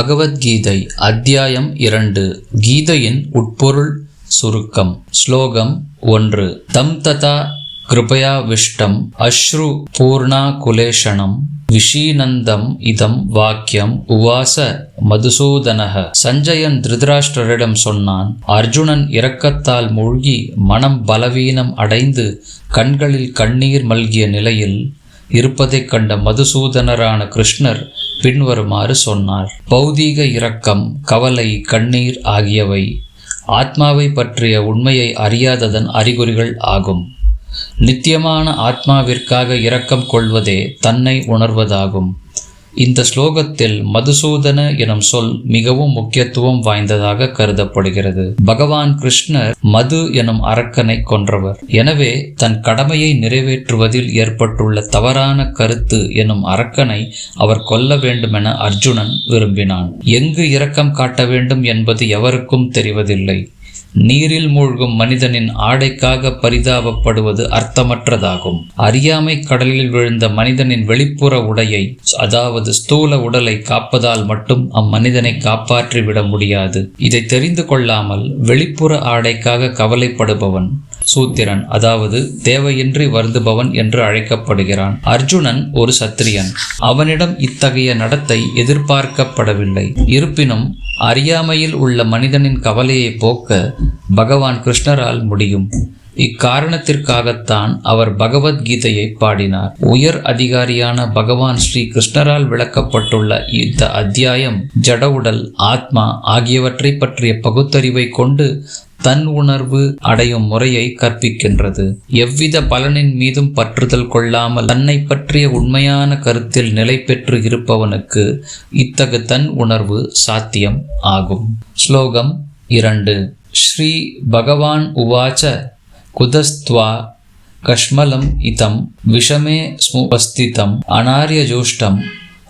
பகவத்கீதை அத்தியாயம் இரண்டு. கீதையின் உட்பொருள் சுருக்கம். ஸ்லோகம் ஒன்று. தம் ததா கிருபயா விஷ்டம் அஸ்ரு பூர்ணா குலேஷணம் விஷீனந்தம் இதம் வாக்கியம் உவாச மதுசூதனக சஞ்சயன் திருதராஷ்டிரரிடம் சொன்னான் அர்ஜுனன் இரக்கத்தால் மூழ்கி மனம் பலவீனம் அடைந்து கண்களில் கண்ணீர் மல்கிய நிலையில் இருப்பதைக் கண்ட மதுசூதனரான கிருஷ்ணர் பின்வருமாறு சொன்னார். பௌதீக இரக்கம் கவலை கண்ணீர் ஆகியவை ஆத்மாவை பற்றிய உண்மையை அறியாததன் அறிகுறிகள் ஆகும். நித்தியமான ஆத்மாவிற்காக இரக்கம் கொள்வதே தன்னை உணர்வதாகும். இந்த ஸ்லோகத்தில் மதுசூதன எனும் சொல் மிகவும் முக்கியத்துவம் வாய்ந்ததாக கருதப்படுகிறது. பகவான் கிருஷ்ணர் மது எனும் அரக்கனை கொன்றவர். எனவே தன் கடமையை நிறைவேற்றுவதில் ஏற்பட்டுள்ள தவறான கருத்து எனும் அரக்கனை அவர் கொல்ல வேண்டுமென அர்ஜுனன் விரும்பினான். எங்கு இரக்கம் காட்ட வேண்டும் என்பது எவருக்கும் தெரிவதில்லை. நீரில் மூழ்கும் மனிதனின் ஆடைக்காக பரிதாபப்படுவது அர்த்தமற்றதாகும். அறியாமை கடலில் விழுந்த மனிதனின் வெளிப்புற உடையை அதாவது ஸ்தூல உடலை காப்பதால் மட்டும் அம்மனிதனை காப்பாற்றி விட முடியாது. இதை தெரிந்து கொள்ளாமல் வெளிப்புற ஆடைக்காக கவலைப்படுபவன் சூத்திரன் அதாவது தேவையின்றி வருந்துபவன் என்று அழைக்கப்படுகிறான். அர்ஜுனன் ஒரு சத்திரியன். அவனிடம் இத்தகைய நடத்தை எதிர்பார்க்கப்படவில்லை. இருப்பினும் அறியாமையில் உள்ள மனிதனின் கவலையை போக்க பகவான் கிருஷ்ணரால் முடியும். இக்காரணத்திற்காகத்தான் அவர் பகவத்கீதையை பாடினார். உயர் அதிகாரியான பகவான் ஸ்ரீ கிருஷ்ணரால் விளக்கப்பட்டுள்ள இந்த அத்தியாயம் ஜடவுடல் ஆத்மா ஆகியவற்றை பற்றிய பகுத்தறிவை கொண்டு தன் உணர்வு அடையும் முறையை கற்பிக்கின்றது. எவ்வித பலனின் மீதும் பற்றுதல் கொள்ளாமல் தன்னை பற்றிய உண்மையான கருத்தில் நிலை பெற்று இருப்பவனுக்கு இத்தகு தன் உணர்வு சாத்தியம் ஆகும். ஸ்லோகம் இரண்டு. ஸ்ரீ பகவான் உவாச்ச குதஸ்த்வா கஷ்மலம் இதம் விஷமே ஸ்முபஸ்திதம் அனாரியஜோஷ்டம்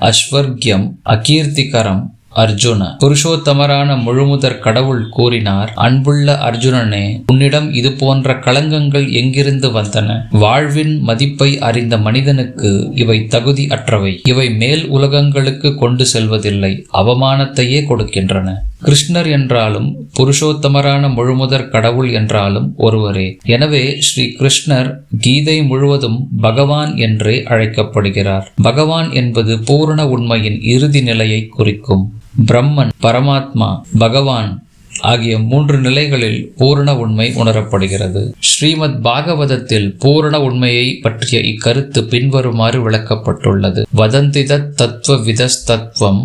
அஸ்வர்கியம் அகீர்த்திகரம் அர்ஜுன. புருஷோத்தமரான முழுமுதற் கடவுள் கூறினார் அன்புள்ள அர்ஜுனனே உன்னிடம் இது போன்ற களங்கங்கள் எங்கிருந்து வந்தன? வாழ்வின் மதிப்பை அறிந்த மனிதனுக்கு இவை தகுதி அற்றவை. இவை மேல் உலகங்களுக்கு கொண்டு செல்வதில்லை அவமானத்தையே கொடுக்கின்றன. கிருஷ்ணர் என்றாலும் புருஷோத்தமரான முழுமுதற் கடவுள் என்றாலும் ஒருவரே. எனவே ஸ்ரீ கிருஷ்ணர் கீதை முழுவதும் பகவான் என்றே அழைக்கப்படுகிறார். பகவான் என்பது பூரண உண்மையின் இறுதி நிலையை குறிக்கும். பிரம்மன் பரமாத்மா பகவான் ஆகிய மூன்று நிலைகளில் பூரண உண்மை உணரப்படுகிறது. ஸ்ரீமத் பாகவதத்தில் பூரண உண்மையை பற்றிய இக்கருத்து பின்வருமாறு விளக்கப்பட்டுள்ளது. வதந்திதத் தத்துவ விதஸ்தத்வம்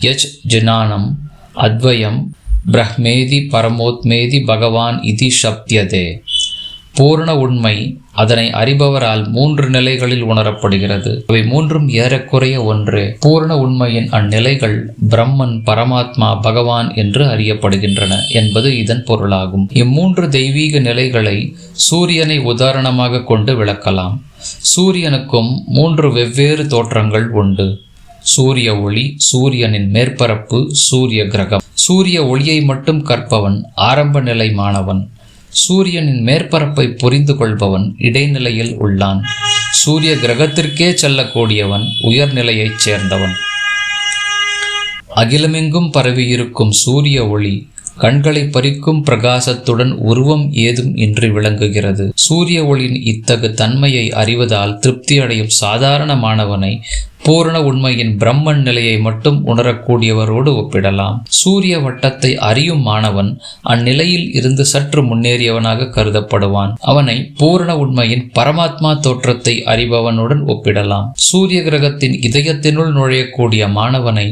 யஜ் ஜினானம் அத்வயம் பிரஹ்மேதி பரமோத்மேதி பகவான் இதி சப்தியதே பூர்ண உண்மை அதனை அறிபவரால் மூன்று நிலைகளில் உணரப்படுகிறது. அவை மூன்றும் ஏறக்குறைய ஒன்று. பூரண உண்மையின் அந்நிலைகள் பிரம்மன் பரமாத்மா பகவான் என்று அறியப்படுகின்றன என்பது இதன் பொருளாகும். இம்மூன்று தெய்வீக நிலைகளை சூரியனை உதாரணமாக கொண்டு விளக்கலாம். சூரியனுக்கும் மூன்று வெவ்வேறு தோற்றங்கள் உண்டு. சூரிய ஒளி சூரியனின் மேற்பரப்பு சூரிய கிரகம். சூரிய ஒளியை மட்டும் கற்பவன் ஆரம்ப நிலை மாணவன். சூரியனின் மேற்பரப்பை புரிந்து கொள்பவன் இடைநிலையில் உள்ளான். சூரிய கிரகத்திற்கே செல்லக்கூடியவன் உயர்நிலையைச் சேர்ந்தவன். அகிலமெங்கும் பரவியிருக்கும் சூரிய ஒளி கண்களை பறிக்கும் பிரகாசத்துடன் உருவம் ஏதும் இன்றி விளங்குகிறது. சூரிய ஒளியின் இத்தகு தன்மையை அறிவதால் திருப்தி அடையும் சாதாரணமானவனை பூரண உண்மையின் பிரம்மன் நிலையை மட்டும் உணரக்கூடியவரோடு ஒப்பிடலாம். சூரிய வட்டத்தை அறியும் மாணவன் அந்நிலையில் இருந்து சற்று முன்னேறியவனாக கருதப்படுவான். அவனை பூரண உண்மையின் பரமாத்மா தோற்றத்தை அறிபவனுடன் ஒப்பிடலாம். சூரிய கிரகத்தின் இதயத்தினுள் நுழையக்கூடிய மாணவனை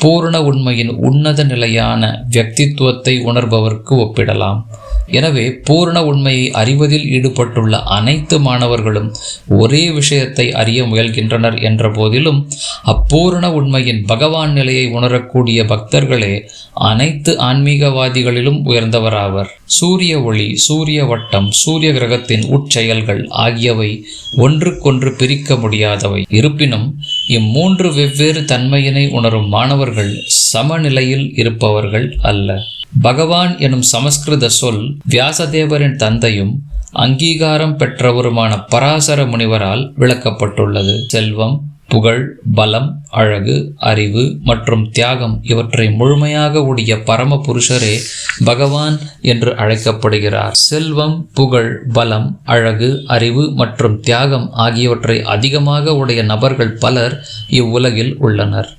பூரண உண்மையின் உன்னத நிலையான வியக்தித்துவத்தை உணர்பவர்க்கு ஒப்பிடலாம். எனவே பூரண உண்மையை அறிவதில் ஈடுபட்டுள்ள அனைத்து மாணவர்களும் ஒரே விஷயத்தை அறிய முயல்கின்றனர் என்ற போதிலும் அப்பூரண உண்மையின் பகவான் நிலையை உணரக்கூடிய பக்தர்களே அனைத்து ஆன்மீகவாதிகளிலும் உயர்ந்தவராவர். சூரிய ஒளி சூரிய வட்டம் சூரிய கிரகத்தின் உட்செயல்கள் ஆகியவை ஒன்றுக்கொன்று பிரிக்க முடியாதவை. இருப்பினும் இம்மூன்று வெவ்வேறு தன்மையினை உணரும் மாணவர்கள் சமநிலையில் இருப்பவர்கள் அல்ல. பகவான் எனும் சமஸ்கிருத சொல் வியாசதேவரின் தந்தையும் அங்கீகாரம் பெற்றவருமான பராசர முனிவரால் விளக்கப்பட்டுள்ளது. செல்வம் புகழ் பலம் அழகு அறிவு மற்றும் தியாகம் இவற்றை முழுமையாக உடைய பரம புருஷரே பகவான் என்று அழைக்கப்படுகிறார். செல்வம் புகழ் பலம் அழகு அறிவு மற்றும் தியாகம் ஆகியவற்றை அதிகமாக உடைய நபர்கள் பலர் இவ்வுலகில் உள்ளனர்.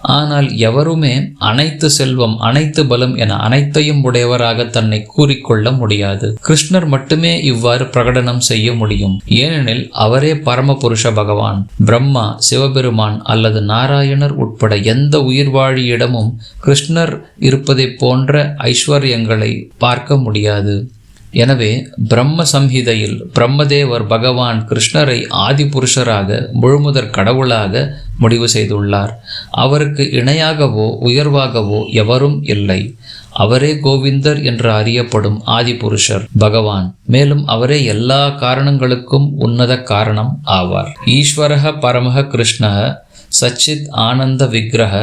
ஆனால் எவருமே அனைத்து செல்வம் அனைத்து பலம் என அனைத்தையும் உடையவராக தன்னை கூறிக்கொள்ள முடியாது. கிருஷ்ணர் மட்டுமே இவ்வாறு பிரகடனம் செய்ய முடியும். ஏனெனில் அவரே பரமபுருஷ பகவான் பிரம்மா சிவபெருமான் அல்லது நாராயணர் உட்பட எந்த உயிர்வாழியிடமும் கிருஷ்ணர் இருப்பதைப் போன்ற ஐஸ்வர்யங்களை பார்க்க முடியாது. எனவே பிரம்ம சம்ஹிதையில் பிரம்மதேவர் பகவான் கிருஷ்ணரை ஆதிபுருஷராக முழுமுதற் கடவுளாக முடிவு செய்துள்ளார். அவருக்கு இணையாகவோ உயர்வாகவோ எவரும் இல்லை. அவரே கோவிந்தர் என்று அறியப்படும் ஆதிபுருஷர் பகவான். மேலும் அவரே எல்லா காரணங்களுக்கும் உன்னத காரணம் ஆவார். ஈஸ்வரக பரமக கிருஷ்ண சச்சித் ஆனந்த விக்கிரக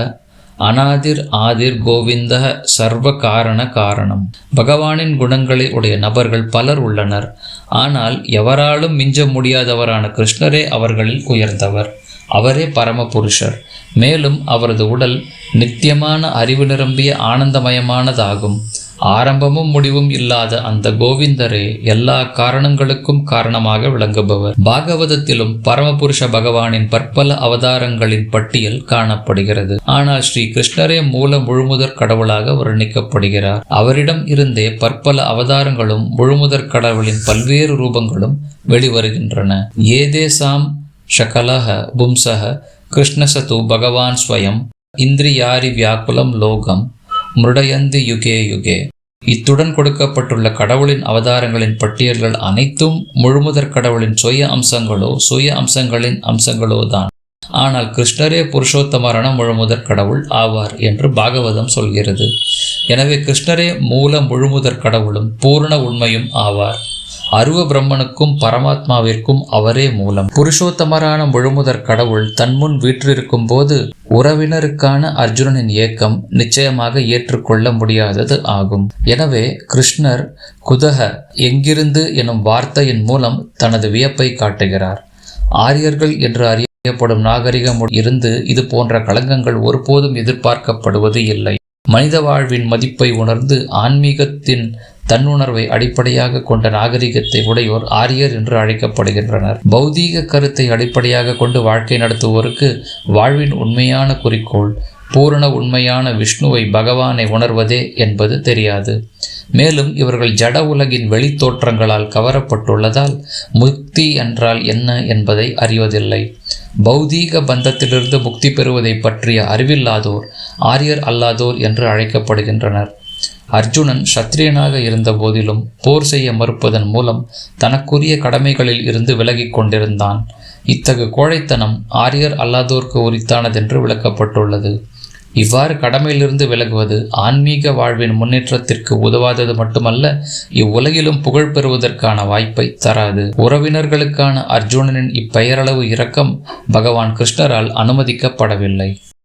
அனாதிர் ஆதிர் கோவிந்த சர்வ காரண காரணம். பகவானின் குணங்களை உடைய நபர்கள் பலர் உள்ளனர். ஆனால் எவராலும் மிஞ்ச முடியாதவரான கிருஷ்ணரே அவர்களில் உயர்ந்தவர். அவரே பரமபுருஷர். மேலும் அவரது உடல் நித்தியமான அறிவு நிரம்பிய ஆனந்தமயமானதாகும். ஆரம்பமும் முடிவும் இல்லாத அந்த கோவிந்தரே எல்லா காரணங்களுக்கும் காரணமாக விளங்குபவர். பாகவதத்திலும் பரமபுருஷ பகவானின் பற்பல அவதாரங்களின் பட்டியல் காணப்படுகிறது. ஆனால் ஸ்ரீ கிருஷ்ணரே மூல முழுமுதற் கடவுளாக வர்ணிக்கப்படுகிறார். அவரிடம் இருந்தே பற்பல அவதாரங்களும் முழுமுதற் கடவுளின் பல்வேறு ரூபங்களும் வெளிவருகின்றன. ஏதேசாம் ஷகலஹ பும்சக கிருஷ்ணசது பகவான் ஸ்வயம் இந்திரியாரி வியாக்குலம் லோகம் மிருடயந்தி யுகே யுகே. இத்துடன் கொடுக்கப்பட்டுள்ள கடவுளின் அவதாரங்களின் பட்டியல்கள் அனைத்தும் முழுமுதற் கடவுளின் சுய அம்சங்களோ சுய அம்சங்களின் அம்சங்களோ தான். ஆனால் கிருஷ்ணரே புருஷோத்தமரான முழுமுதற் கடவுள் ஆவார் என்று பாகவதம் சொல்கிறது. எனவே கிருஷ்ணரே மூல முழுமுதற் கடவுளும் பூரண உண்மையும் ஆவார். அருவ பிரம்மனுக்கும் பரமாத்மாவிற்கும் அவரே மூலம். புருஷோத்தமரான முழுமுதற் கடவுள் தன்முன் வீற்றிருக்கும் போது உறவினருக்கான அர்ஜுனனின் ஏக்கம் நிச்சயமாக ஏற்றுக்கொள்ள முடியாதது ஆகும். எனவே கிருஷ்ணர் குதக எங்கிருந்து? எனும் வார்த்தையின் மூலம் தனது வியப்பை காட்டுகிறார். ஆரியர்கள் என்று அறியப்படும் நாகரிகம் இருந்து இது போன்ற களங்கங்கள் ஒருபோதும் எதிர்பார்க்கப்படுவது இல்லை. மனித வாழ்வின் மதிப்பை உணர்ந்து ஆன்மீகத்தின் தன்னுணர்வை அடிப்படையாக கொண்ட நாகரிகத்தை உடையோர் ஆரியர் என்று அழைக்கப்படுகின்றனர். பௌதீக கருத்தை அடிப்படையாக கொண்டு வாழ்க்கை நடத்துவோருக்கு வாழ்வின் உண்மையான குறிக்கோள் பூரண உண்மையான விஷ்ணுவை பகவானை உணர்வதே என்பது தெரியாது. மேலும் இவர்கள் ஜட உலகின் வெளித்தோற்றங்களால் கவரப்பட்டுள்ளதால் முக்தி என்றால் என்ன என்பதை அறிவதில்லை. பௌதீக பந்தத்திலிருந்து முக்தி பெறுவதை பற்றிய அறிவில்லாதோர் ஆரியர் அல்லாதோர் என்று அழைக்கப்படுகின்றனர். அர்ஜுனன் சத்திரியனாக இருந்த போதிலும் போர் செய்ய மறுப்பதன் மூலம் தனக்குரிய கடமைகளில் இருந்து விலகிக் கொண்டிருந்தான். இத்தகு கோழைத்தனம் ஆரியர் அல்லாதோர்க்கு உரித்தானதென்று விளக்கப்பட்டுள்ளது. இவ்வாறு கடமையிலிருந்து விலகுவது ஆன்மீக வாழ்வின் முன்னேற்றத்திற்கு உதவாதது மட்டுமல்ல இவ்வுலகிலும் புகழ் பெறுவதற்கான வாய்ப்பை தராது. உறவினர்களுக்கான அர்ஜுனனின் இப்பெயரளவு இரக்கம் பகவான் கிருஷ்ணரால் அனுமதிக்கப்படவில்லை.